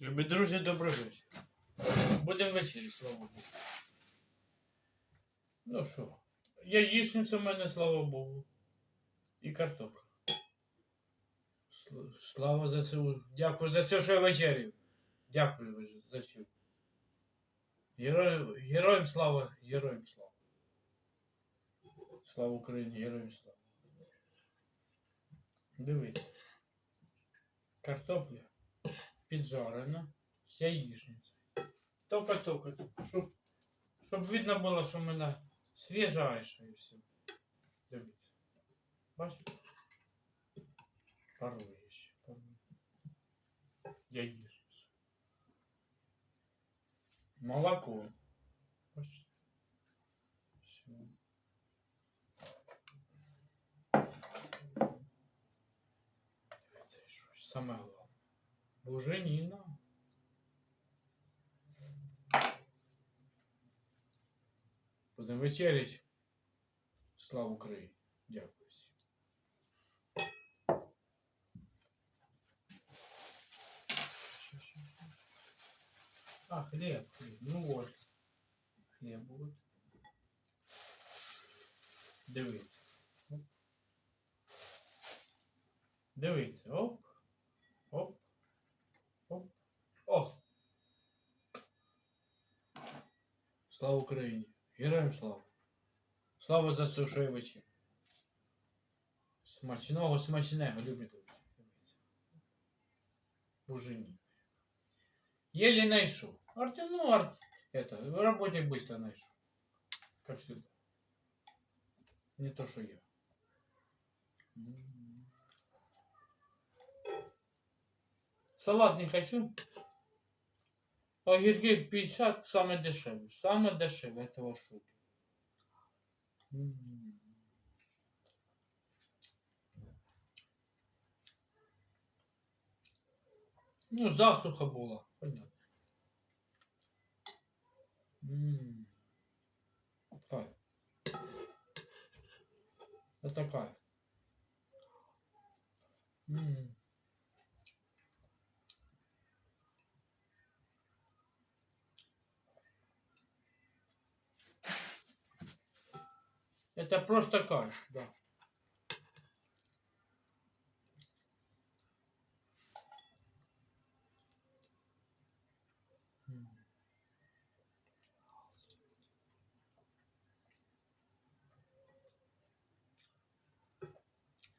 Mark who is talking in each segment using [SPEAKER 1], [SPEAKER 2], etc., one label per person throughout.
[SPEAKER 1] Любі друзі, вечір. Будемо вечері, слава Богу. Ну що, яєчниця в мене, слава Богу. І картопля. Слава за це. Дякую за те, що я вечерю. Дякую за це. Героям, героям слава, героям слава. Слава Україні, героям слава. Дивіться. Картопля піджарена з яєчницею. Тільки-тільки, щоб, щоб видно було, що в мене свіжайше і все. Дивіться. Бачите? Парує ще, парує. Яєчниця. Молоко. Бачите? Все. Це щось саме головне. Буженіна. Будемо вечерять. Слава Україні. Дякую. А, хлеб, хлеб. Ну вот. Хлеб будет. Дивіться. Дивіться. Оп. Слава Україні. Героям слава. Слава за це, що я вечір. Смачного, смачного, любі друзі. Бужені. Еле найшов. Арти, ну, ар... это, в работе быстро найшов. Как всегда. Не то, что я. М. Салат не хочу. Огірки 50 саме дешеве. Саме дешеве этого шоки. М. Ну, засуха була, понятно. М. Кайф. Это кайф. М. Это просто кайф, да.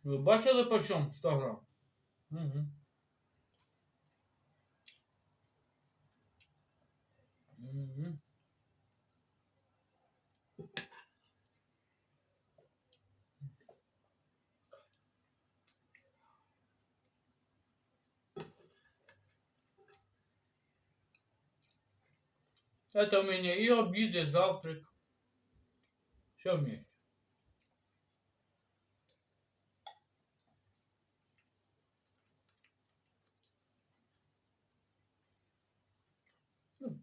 [SPEAKER 1] Ви бачили по чому 100 грам? Угу. Это у меня и обед, и завтрак. Все вместе. Ну,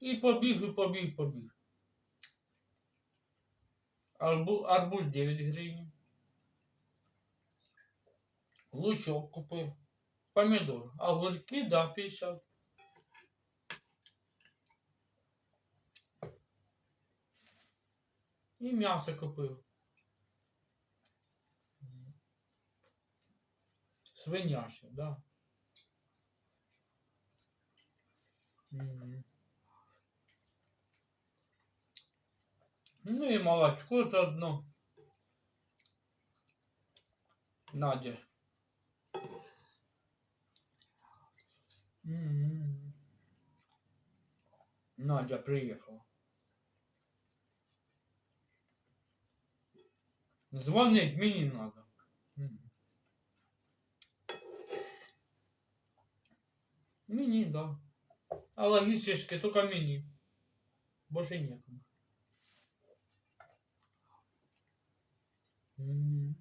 [SPEAKER 1] І побіг, і побіг, побіг. Арбу, арбуз 9 гривень. Лучок купив. Помідор. А огірки, да, 50. І м'ясо купив. Свиняше, да. Ну і молочко заодно. Надя. Надя приїхала. Звонить мені надо. Мгм. Мені, да. А логічки тільки мені. Боже некому. М.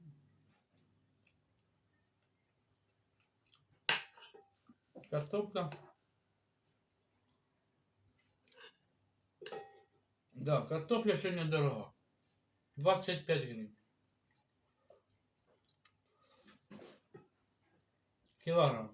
[SPEAKER 1] Картопля. Да, картопля сьогодні дорога. 25 гривень. кілограм.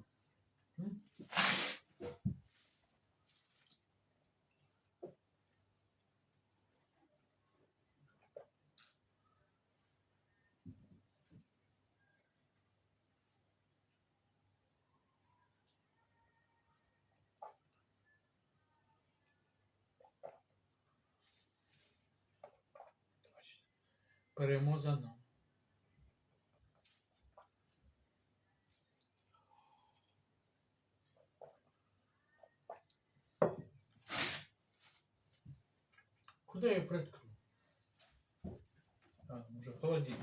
[SPEAKER 1] Перемоза нам. Куда я приткну? А, може в холодильник.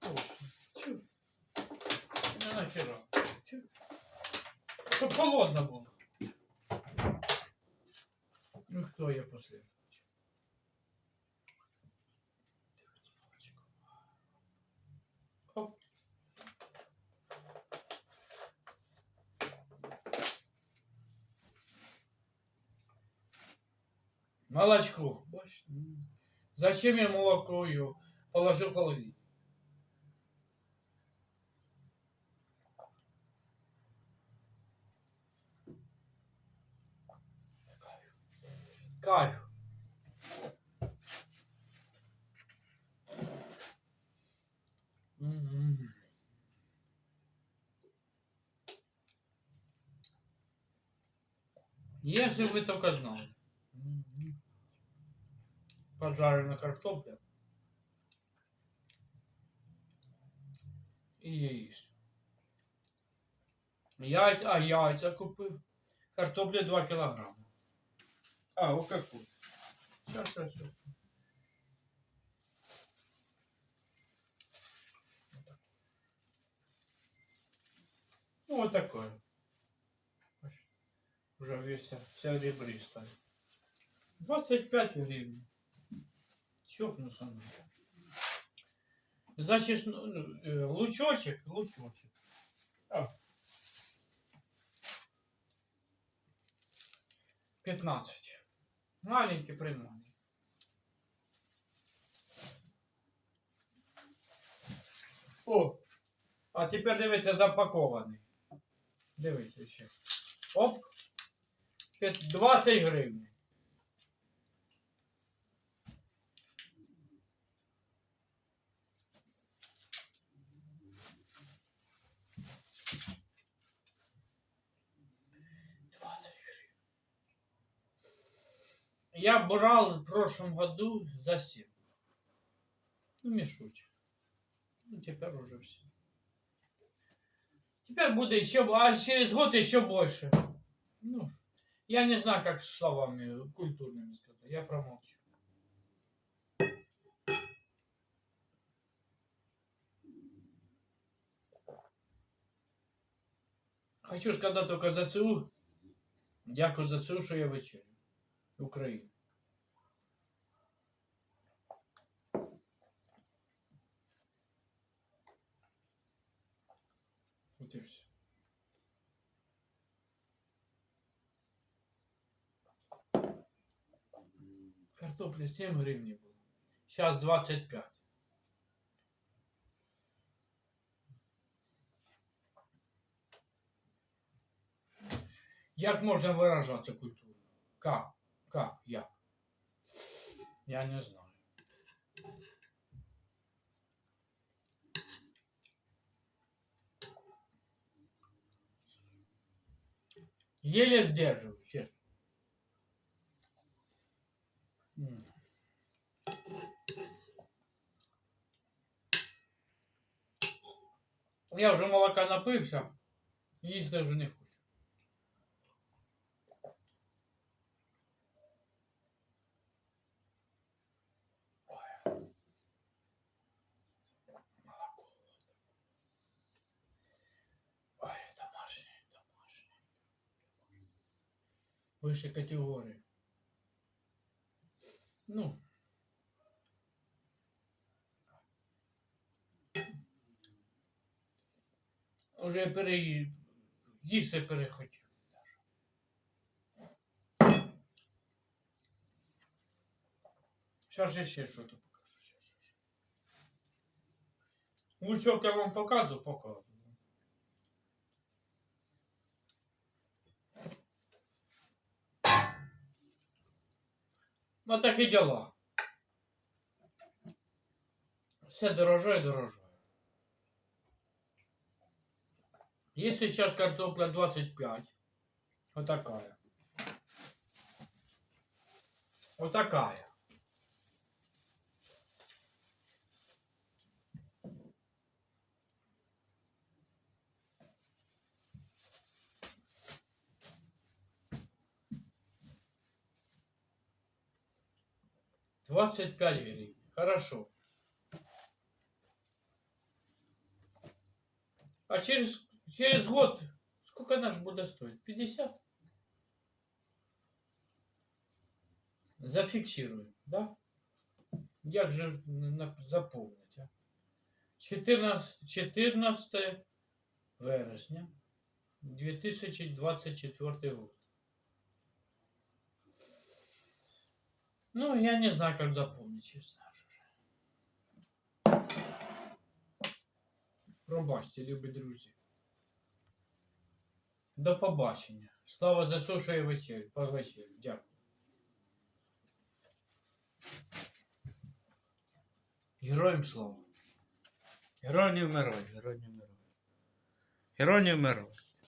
[SPEAKER 1] Точно. Не нахера. Щоб холодно було. Ну хто я після? Молочко. Бачите? М. Зачем я молоко ее положил в холодильник? Кайф. Если вы только знали М. Поджарена картопля. І яєчня. Яйця, а яйця купив. Картопля 2 кілограми. А, о какую. Сейчас, сейчас, сейчас. Ну, вот такое. Уже весь вся ребристая. 25 гривен. Чокнуться надо. Значит, ну, ну, э, лучочек, лучочек. А. 15. Маленький прималенький. О! А тепер дивіться, запакований. Дивіться ще. Оп! 20 гривень. Я брал в прошлом году за 7. Ну, мешочек. Ну, теперь уже все. Теперь будет еще, а через год еще больше. Ну, я не знаю, как словами культурными сказать. Я промолчу. Хочу сказать только ЗСУ. Дякую ЗСУ, що я вечерю. Україну. Картопля 7 гривен было. Сейчас 25. Як можна виражатися культурно? Как? Как? Як? Я не знаю. Еле сдерживаю, честно. Я вже молока напився, їсти вже не хочу. Молоко. Ой, домашнее, домашнее. Выше категории. Ну. Уже пере... їсти перехотів. Зараз я ще що то покажу. Щас. Лучок я вам показую, показую. Ну так і діла. Все дорожає, дорожає. Если сейчас картопля 25, вот такая. Вот такая. 25 гривен. Хорошо. А через, через год сколько наш будет стоить? 50? Зафиксируем, да? Як же заповнить, а? 14, 14 вересня 2024 год. Ну, я не знаю, как запомнить, честно. Пробачте, любі друзі. До побачення. Слава за що, що я. По вечерю. Дякую. Героям слава. Герой не вмирай, герой не вмирай.